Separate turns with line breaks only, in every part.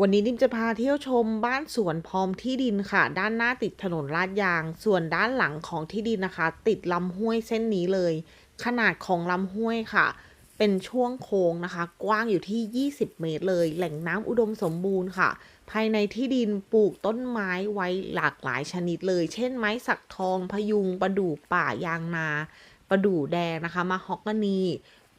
วันนี้ดิมจะพาเที่ยวชมบ้านสวนพร้อมที่ดินค่ะ ด้านหน้าติดถนนลาดยาง ส่วนด้านหลังของที่ดินนะคะ ติดลำห้วยเส้นนี้เลย ขนาดของลำห้วยค่ะ เป็นช่วงโค้งนะคะ กว้างอยู่ที่ 20 เมตรเลย แหล่งน้ำอุดมสมบูรณ์ค่ะ ภายในที่ดินปลูกต้นไม้ไว้หลากหลายชนิดเลย เช่นไม้สักทองพยุงประดู่ป่ายางนา ประดู่แดงนะคะมะฮอกกานี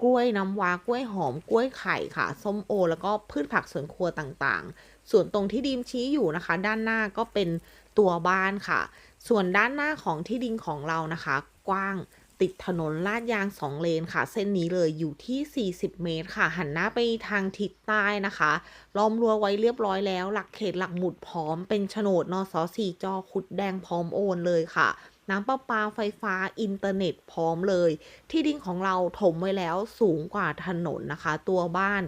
กล้วยน้ำว้ากล้วยหอมกล้วยไข่ค่ะส้มโอ แล้วก็พืชผักสวนครัวต่างๆ ส่วนตรงที่ดิมชี้อยู่นะคะ ด้านหน้าก็เป็นตัวบ้านค่ะ ส่วนด้านหน้าของที่ดินของเรานะคะ กว้างติดถนนลาดยางสองเลนค่ะ เส้นนี้เลยอยู่ที่ 40 เมตรค่ะ หันหน้าไปทางทิศใต้นะคะล้อมรั้วไว้เรียบร้อยแล้ว หลักเขตหลักหมุดพร้อมเป็นโฉนดนสสีจอขุดแดงพร้อมโอนเลยค่ะ น้ำประปาไฟฟ้าอินเทอร์เน็ตพร้อมเลย ที่ดินของเราถมไว้แล้วสูงกว่าถนนนะคะ ตัวบ้าน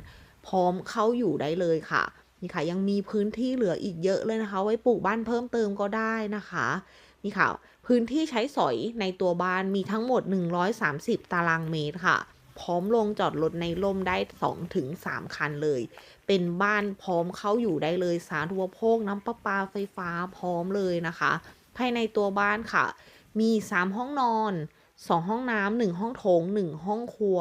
พร้อมเข้าอยู่ได้เลยค่ะนี่ค่ะยังมีพื้นที่เหลืออีกเยอะเลยนะคะ ไว้ปลูกบ้านเพิ่มเติมก็ได้นะคะนี่ค่ะ พื้นที่ใช้สอยในตัวบ้านมีทั้งหมด 130 ตารางเมตรค่ะ พร้อมลงจอดรถในร่มได้ 2-3 คันเลย เป็นบ้านพร้อมเข้าอยู่ได้เลย สาธารณูปโภคน้ำประปาไฟฟ้าพร้อมเลยนะคะ ภายในตัวบ้านค่ะ มี 3 ห้องนอน 2 ห้องน้ำ1ห้องโถง 1 ห้องครัว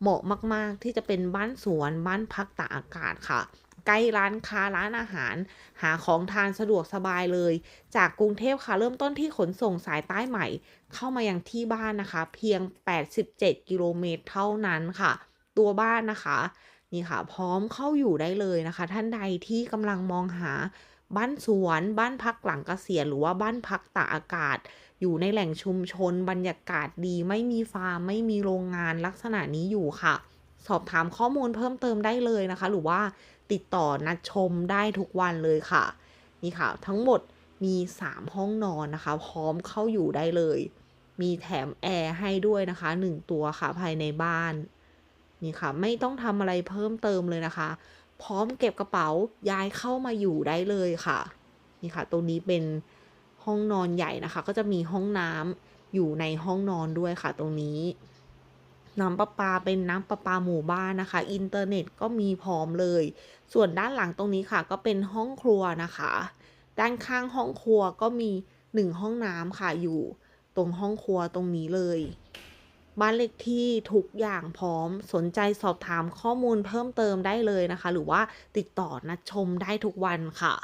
เหมาะมาก ๆ ที่จะเป็นบ้านสวนบ้านพักตากอากาศค่ะ ใกล้ร้านค้าร้านอาหาร หาของทานสะดวกสบายเลย จากกรุงเทพค่ะเริ่มต้นที่ขนส่งสายใต้ใหม่ เข้ามายังที่บ้านนะคะ เพียง 87 กิโลเมตรเท่านั้นค่ะ ตัวบ้านนะคะนี่ค่ะพร้อมเข้าอยู่ได้เลยนะคะ ท่านใดที่กำลังมองหาบ้านสวน บ้านพักหลังเกษียณหรือว่าบ้านพักตากอากาศ อยู่ในแหล่งชุมชน บรรยากาศดี ไม่มีฟาร์ม ไม่มีโรงงานลักษณะนี้อยู่ค่ะ สอบถามข้อมูลเพิ่มเติมได้เลยนะคะ หรือว่าติดต่อนัดชมได้ทุกวันเลยค่ะ นี่ค่ะ ทั้งหมดมี 3 ห้องนอนนะคะ พร้อมเข้าอยู่ได้เลย มีแถมแอร์ให้ด้วยนะคะ 1 ตัวค่ะภายในบ้าน นี่ค่ะ ไม่ต้องทำอะไรเพิ่มเติมเลยนะคะ พร้อมเก็บกระเป๋าย้ายเข้ามาอยู่ได้เลยค่ะ นี่ค่ะ ตรงนี้เป็นห้องนอนใหญ่นะคะ ก็จะมีห้องน้ำอยู่ในห้องนอนด้วยค่ะ ตรงนี้น้ำประปาเป็นน้ำประปาหมู่บ้านนะคะ อินเทอร์เน็ตก็มีพร้อมเลย ส่วนด้านหลังตรงนี้ค่ะ ก็เป็นห้องครัวนะคะ ด้านข้างห้องครัวก็มี1ห้องน้ำค่ะอยู่ ตรงห้องครัวตรงนี้เลย บ้านเลขที่ทุกอย่างพร้อมสนใจสอบถามข้อมูลเพิ่มเติมได้เลยนะคะ หรือว่าติดต่อนัดชมได้ทุกวันค่ะ